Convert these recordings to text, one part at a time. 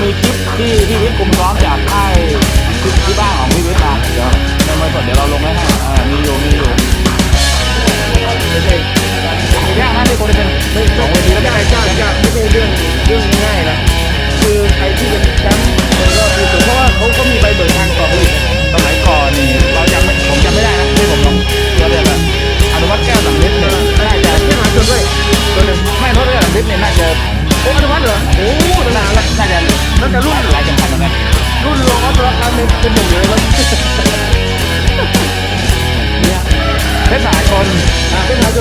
มีคลิปที่พี่วิทย์คุมซ้อมจากค่ายที่บ้านของพี่วิทย์มาเดี๋ยวในมือสดเดี๋ยวเราลงไว้ให้อ่ามีอยู่มีอยู่ไม่ใช่ไม่ยากนะที่คนเป็นไม่สองเวทีแล้วได้จ้าจ้าไม่ใช่เรื่องเรื่องง่ายนะคือใครที่เป็นแชมป์ในรอบที่สุดเพราะว่าเขาก็มีใบ น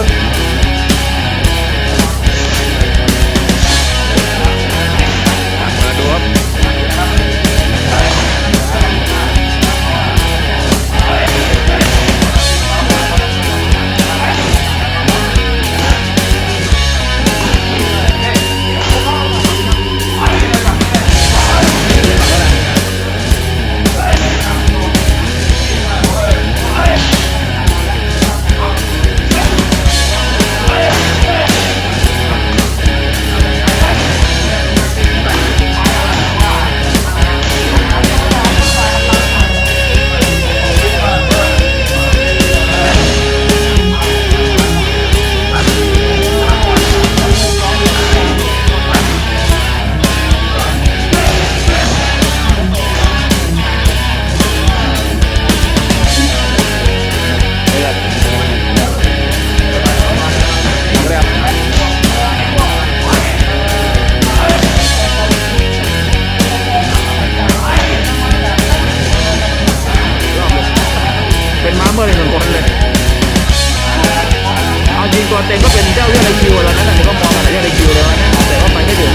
ตัวเต็งก็เป็นเจ้าเรื่องไอคิวแล้วนะแต่ก็มองกันเรื่องไอคิวเลยนะแต่ว่าไปไม่ถึง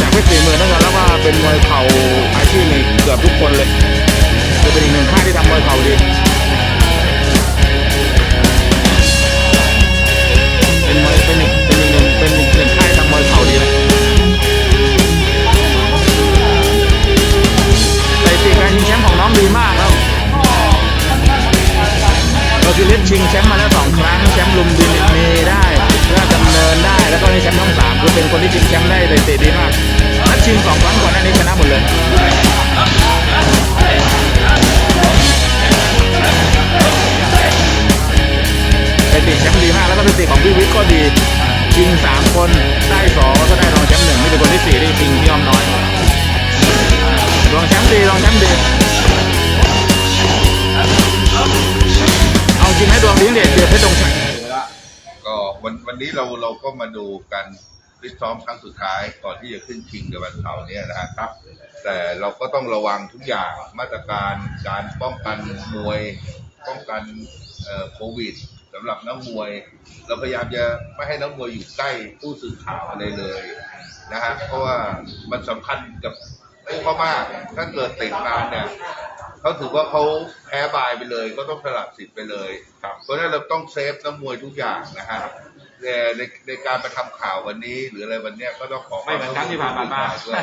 จากเพชรสี่หมื่นนั่นก็แล้วว่าเป็นมวยเข่าอาชีพในเกือบทุกคนเลยจะเป็นอีกหนึ่งค่ายที่ทำมวยเข่าดี เราคือเล่นชิงแชมป์มาแล้วสองครั้งแชมป์ลุมพินมีได้ราชดำเนินได้แล้วก็ในแชมป์ช่องสามคือเป็นคนที่ชิงแชมป์ได้สถิติดีมากนัดชิงสองครั้งก่อนหน้านี้ชนะหมดเลยสถิติแชมป์ดีมากแล้วก็สถิติของพี่วิทย์ก็ดีชิงสามคนได้สองแล้วก็ได้ เอาจริงให้ดวงดีเด็ดเดือดเพชรดงชัยก็วันวันนี้เราเราก็มาดูการฟิตซ้อมครั้งสุดท้ายก่อนที่จะขึ้นชิงในวันเสาร์นี้นะครับ แต่เราก็ต้องระวังทุกอย่างมาตรการการป้องกันมวย ป้องกันเอ่อโควิดสำหรับนักมวย เราพยายามจะไม่ให้นักมวยอยู่ใกล้ผู้สื่อข่าวอะไรเลยนะฮะเพราะว่ามันสำคัญกับพวกเขามากถ้าเกิดติดนาเนี่ย เขาถือว่าเขาแพ้บายไปเลย ก็ต้องสลับสิทธิ์ไปเลยครับเพราะฉะนั้นเราต้องเซฟนักมวยทุกอย่างนะฮะแต่ในในการมาทำข่าววันนี้ หรืออะไรวันเนี้ยก็ต้องขอไม่เหมือนครั้งที่ผ่านมา ด้วย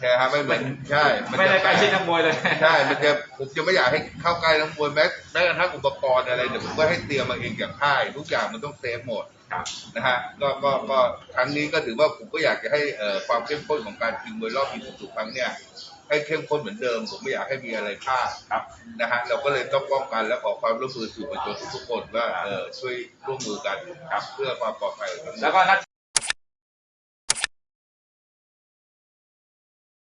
ใช่ฮะไม่เหมือนใช่นไม่ได้จะใกล้ชิดนักมวยเลย ใช่ มันจะผมจะไม่อยากให้เข้าใกล้นักมวยแม้แม้กระทั่งอุปกรณ์อะไรเดี๋ยวผมก็ให้เตรียมมาเองจากค่าย ทุกอย่างมันต้องเซฟหมดครับ นะฮะก็ก็ก็ครั้งนี้ก็ถือว่าผมก็อยากจะให้เอ่อความเข้มข้นของการชิงมวยรอบปีสุดครั้งเนี้ย ให้เข้มข้นเหมือนเดิม ผมไม่อยากให้มีอะไรพลาดครับนะฮะเราก็เลยต้องป้องกันและขอความร่วมมือสื่อมวลชนทุกคนว่าเออช่วยร่วมมือกันครับเพื่อความปลอดภัยของทั้งหมดแล้วก็นัด